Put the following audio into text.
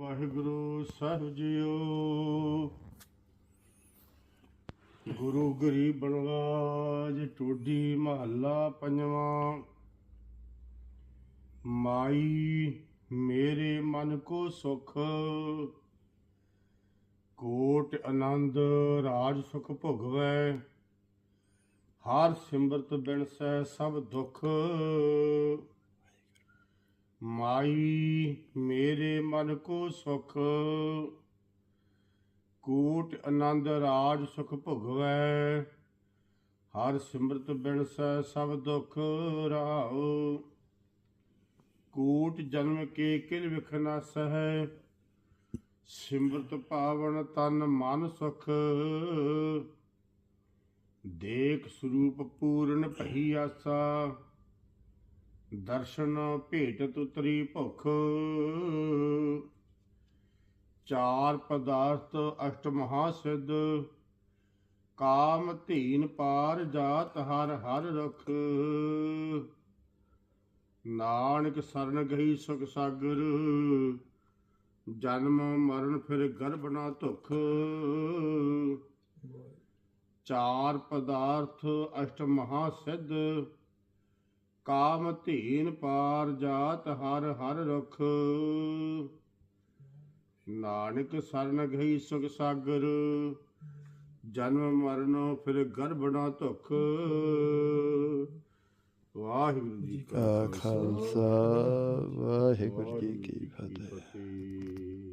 ਵਾਹਿਗੁਰੂ ਸਾਹਿਬ JIO. ਗੁਰੂ ਗਰੀਬ ਬਣਵਾਜ ਟੋਡੀ ਮਹੱਲਾ ਪੰਜਵਾਂ। ਮਾਈ ਮੇਰੇ ਮਨ ਕੋ ਸੁਖ, ਕੋਟ ਆਨੰਦ ਰਾਜ ਸੁਖ ਭੁਗਵੈ। ਹਰ ਸਿਮਰਤ ਬਿਨਸੈ ਸਭ ਦੁਖ। ਮਾਈ ਮੇਰੇ ਮਨ ਕੋ ਸੁਖ। ਕੋਟ ਆਨੰਦ ਰਾਜ ਸੁਖ ਭੋਗਵੈ। ਹਰ ਸਿਮਰਤ ਬਿਨਸੈ ਸਭ ਦੁਖ ਰਾਉ ਕੋਟ ਜਨਮ ਕੇ ਕਿਲ ਵਿਖ ਨ ਸਿਮਰਤ ਪਾਵਨ ਤਨ ਮਨ ਸੁਖ। ਦੇਖ ਸਰੂਪ ਪੂਰਨ ਭਈ ਆਸਾ। ਦਰਸ਼ਨ ਭੇਟ ਤੁਤਰੀ ਭੁਖ। ਚਾਰ ਪਦਾਰਥ ਅਸ਼ਟ ਮਹਾ ਸਿੱਧ ਕਾਮ ਧੀਨ ਪਾਰ ਜਾਤ ਹਰ ਹਰ ਰਖ। ਨਾਨਕ ਸਰਨ ਗਈ ਸੁਖ ਸਾਗਰ। ਜਨਮ ਮਰਨ ਫਿਰ ਗਰਭ ਨਾ ਧੁਖ। ਚਾਰ ਪਦਾਰਥ ਅਸ਼ਟ ਮਹਾ ਸਿੱਧ ਕਾਮ ਧੀਨ ਪਾਰ ਜਾਤ ਹਰ ਹਰ ਰਖ। ਨਾਨਕ ਸਰਨ ਗਈ ਸੁਖ ਸਾਗਰ ਜਨਮ ਮਰਨ ਫਿਰ ਗਰਭ ਨਾ ਧੁਖ। ਵਾਹਿਗੁਰੂ ਜੀ ਕਾ ਖਾਲਸਾ ਵਾਹਿਗੁਰੂ ਜੀ ਕੀ ਫਤਿਹ। ਫਤਿਹ।